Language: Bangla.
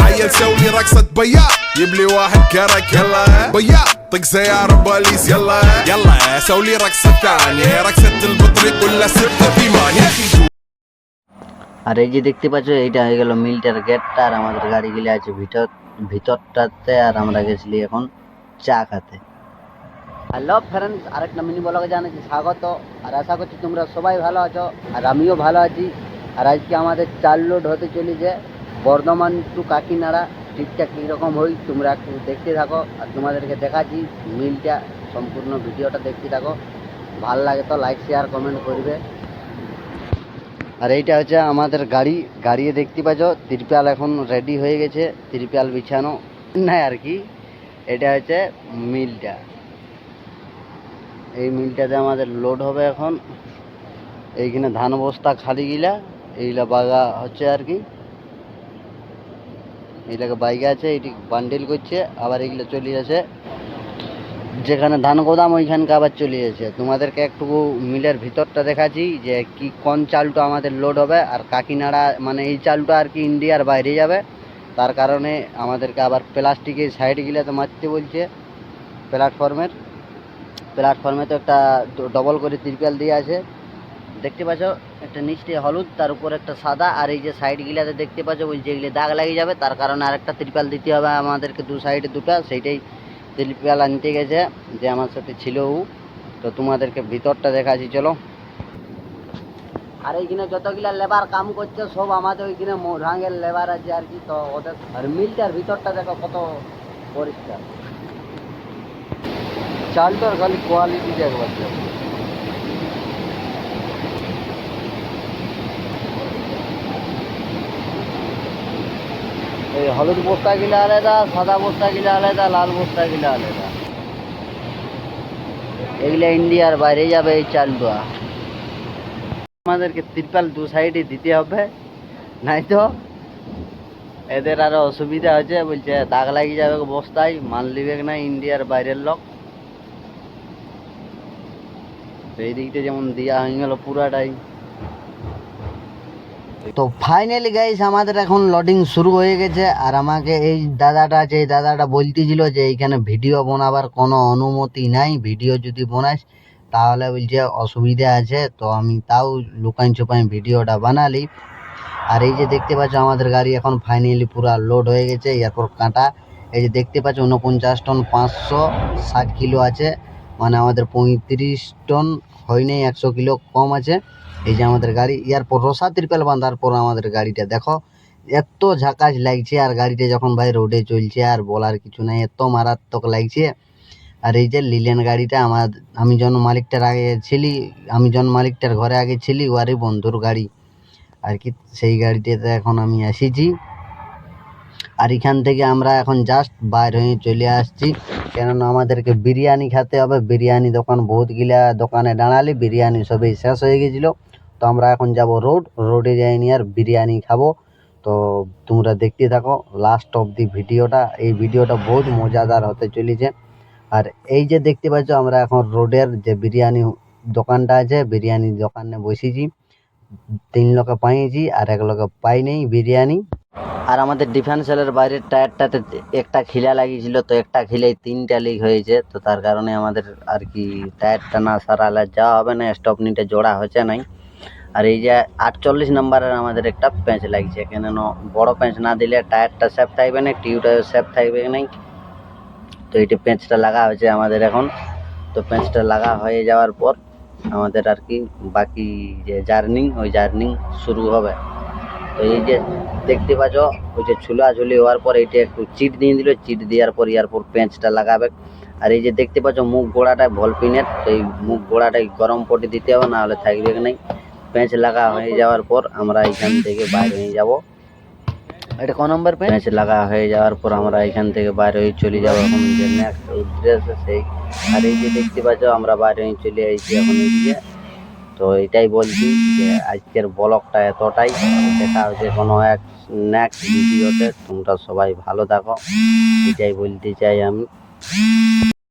عيل سوي رقصة بياع جيب لي واحد كرك يلا بياع طق سيارة بوليس يلا يلا سوي لي رقصة ثانية رقصة البطريق ولا سبتة في مان يا اخي আর এই যে দেখতে পাচ্ছ এইটা হয়ে গেল মিলটার গেটটা আর আমাদের গাড়িগুলি আছে ভিতর ভিতরটাতে আর আমরা গেছিলি এখন চা খাতে হ্যালো ফ্রেন্ডস আরেকটা মিনি ব্লগে জানাচ্ছি স্বাগত। আর আশা করছি তোমরা সবাই ভালো আছো, আর আমিও ভালো আছি। আর আজকে আমাদের চার লোড হতে চলেছে বর্ধমান টু কাকিনাড়া। ট্রিপটা কীরকম হই, তোমরা একটু দেখতে থাকো। আর তোমাদেরকে দেখাচ্ছি মিলটা, সম্পূর্ণ ভিডিওটা দেখতে থাকো। ভালো লাগে তো লাইক শেয়ার কমেন্ট করবে। আর এইটা হচ্ছে আমাদের গাড়ি। গাড়ি দেখতে পাচ্ছ, ত্রিপাল এখন রেডি হয়ে গেছে, ত্রিপাল বিছানো। নাই আর কি, এটা হচ্ছে মিলটা। এই মিলটাতে আমাদের লোড হবে এখন। এইখানে ধান বস্তা খালি গিলা, এইগুলা বাগা হচ্ছে আর কি। এইটাকে বাইকে আছে এটি বান্ডেল করছে, আবার এগুলো চলে যাচ্ছে। যেখানে ধান গোদাম, ওইখানকে আবার চলে যাচ্ছে। তোমাদেরকে একটু মিলের ভিতরটা দেখাচ্ছি, যে কি, কোন চালটা আমাদের লোড হবে, আর কাকিনাড়া মানে এই চালটা আর কি ইন্ডিয়ার বাইরে যাবে। তার কারণে আমাদেরকে আবার প্লাস্টিকের সাইড গিলাতে মারতে বলছে প্ল্যাটফর্মের প্ল্যাটফর্মে তো একটা ডবল করে তিরপাল দিয়ে আছে। দেখতে পাচ্ছ, একটা নিচে হলুদ, তার উপর একটা সাদা, আর এই যে সাইড গিলাতে দেখতে পাচ্ছ, ওই যেগুলি দাগ লাগিয়ে যাবে, তার কারণে আরেকটা তিরপাল দিতে হবে আমাদেরকে দু সাইডে দুটো, সেইটাই তিরপাল আনতে গেছে, যে আমার সাথে ছিল ও। তো তোমাদেরকে ভিতরটা দেখাচ্ছি, চলো। আর এইখানে যতগুলা লেবার কাম করছে, সব আমাদের ওইখানে মোরাঙ্গের লেবার আছে আর কি, তো ওদের আর মিলটার ভিতরটা দেখো কত পরিষ্কার। চালটার খালি কোয়ালিটি দেখবার জন্য। এই হলুদ বস্তা গিলা আলাদা, সাদা বস্তা গিলা আলাদা, লাল বস্তা গিলা আলাদা। এগুলা ইন্ডিয়ার বাইরে যাবে এই চালটা আমাদেরকে তিরপাল দু সাইডে দিতে হবে নাই তো এদের আরও অসুবিধা হচ্ছে বলছে দাগ লাগিয়ে যাবে বস্তায়, মাল নিবে না ইন্ডিয়ার বাইরের লোক। এই দিকটা যেমন দেওয়া হয়ে গেল পুরাটাই। তো ফাইনালি গাইস আমাদের এখন লোডিং শুরু হয়ে গেছে। আর আমাকে এই দাদাটা এই দাদাটা বলতেছিল যে এইখানে ভিডিও বানাবার কোনো অনুমতি নাই ভিডিও যদি বানাস, তাহলে বলছে অসুবিধা আছে, তো আমি তাও লুকাই চুপাই ভিডিওটা বানালি। আর এই যে দেখতে পাচ্ছ, আমাদের গাড়ি এখন ফাইনালি পুরো লোড হয়ে গেছে এরপর কাঁটা। এই যে দেখতে পাচ্ছ উনপঞ্চাশ টন পাঁচশো ষাট কিলো আছে। মানে আমাদের পঁয়ত্রিশ টন হয় নাই, একশো কিলো কম আছে। এই যে আমাদের গাড়ি এরপর রসা ত্রিপাল বাঁধার পর আমাদের গাড়িটা, দেখো, এত ঝাকাস লাগছে, আর গাড়িটা যখন ভাই রোডে চলছে, আর বলার কিছু নাই, এত মারাত্মক লাগছে। আর এই যে লিলেন গাড়িটা, আমার, আমি যখন মালিকটার আগে ছিলি, আমি যখন মালিকটার ঘরে আগে ছিলি, ওয়ারই বন্ধুর গাড়ি। আর কি, সেই গাড়িটাতে এখন আমি এসেছি। আর এখান থেকে আমরা এখন জাস্ট বাইর হয়ে চলে আসছি। কেননা আমাদেরকে বিরিয়ানি খেতে হবে। বিরিয়ানি দোকান বহুত গিলা দোকানে দাঁড়ালি বিরিয়ানি সবই শেষ হয়ে গেছিল। তো আমরা এখন যাব রোড রোডে যাই নিয়ে আর বিরিয়ানি খাব। তো তোমরা দেখতে থাকো লাস্ট অফ দি ভিডিওটা। এই ভিডিওটা বহুত মজাদার হতে চলেছে। আর এই যে দেখতে পাচ্ছ, আমরা এখন রোডের যে বিরিয়ানি দোকানটা আছে বিরিয়ানি দোকানে বসেছি। তিন লোকে পাইছি আর এক লোকে পাই নেই বিরিয়ানি। আর আমাদের ডিফেন্স সেলের বাইরের টায়ারটাতে একটা খিলা লাগিয়েছিল, তো একটা খিলেই তিনটা লিক হয়েছে, তো তার কারণে আমাদের আর কি টায়ারটা না সারালে যাওয়া হবে না স্টপনিটা জোড়া হচ্ছে নাই। আর এই যে আটচল্লিশ নাম্বারের আমাদের একটা প্যাঁচ লাগছে কেন বড় প্যাঁচ না দিলে টায়ারটা সেফ থাকবে না টিউটা সেফ থাকবে না। তো এইটা প্যাঁচটা লাগা হয়েছে আমাদের এখন। তো প্যাঁচটা লাগা হয়ে যাওয়ার পর আমাদের আর কি বাকি যে জার্নি, ওই জার্নি শুরু হবে। তো এই যে দেখতে পাচ্ছ ওই যে ঝুলাঝুলি হওয়ার পর এইটা একটু চিট দিয়ে দিল। চিট দেওয়ার পর ইয়ার পর পেঁচটা লাগাবে। আর এই যে দেখতে পাচ্ছ মুখ গোড়াটা ভলপিনের। তো এই মুখ গোড়াটাই গরম পটে দিতে হবে না হলে থাকবে কি নাই। প্যাঁচ লাগা হয়ে যাওয়ার পর আমরা এখান থেকে বাইরে হয়ে যাব। এটা ক নম্বর প্যাঁচ লাগা হয়ে যাওয়ার পর আমরা এখান থেকে বাইরে হয়ে চলে যাব এখন যে নেক্সট উদ্দেশ্য সেই আর এই যে দেখতে পাচ্ছ আমরা বাইরে হয়ে চলে আসছি এখন এইদিকে তো এটাই বলছি যে আজকের ব্লগটা এতটাই। দেখা হচ্ছে কোনো এক নেক্সট ভিডিওতে তোমরা সবাই ভালো থাকো। এটাই বলতে চাই আমি।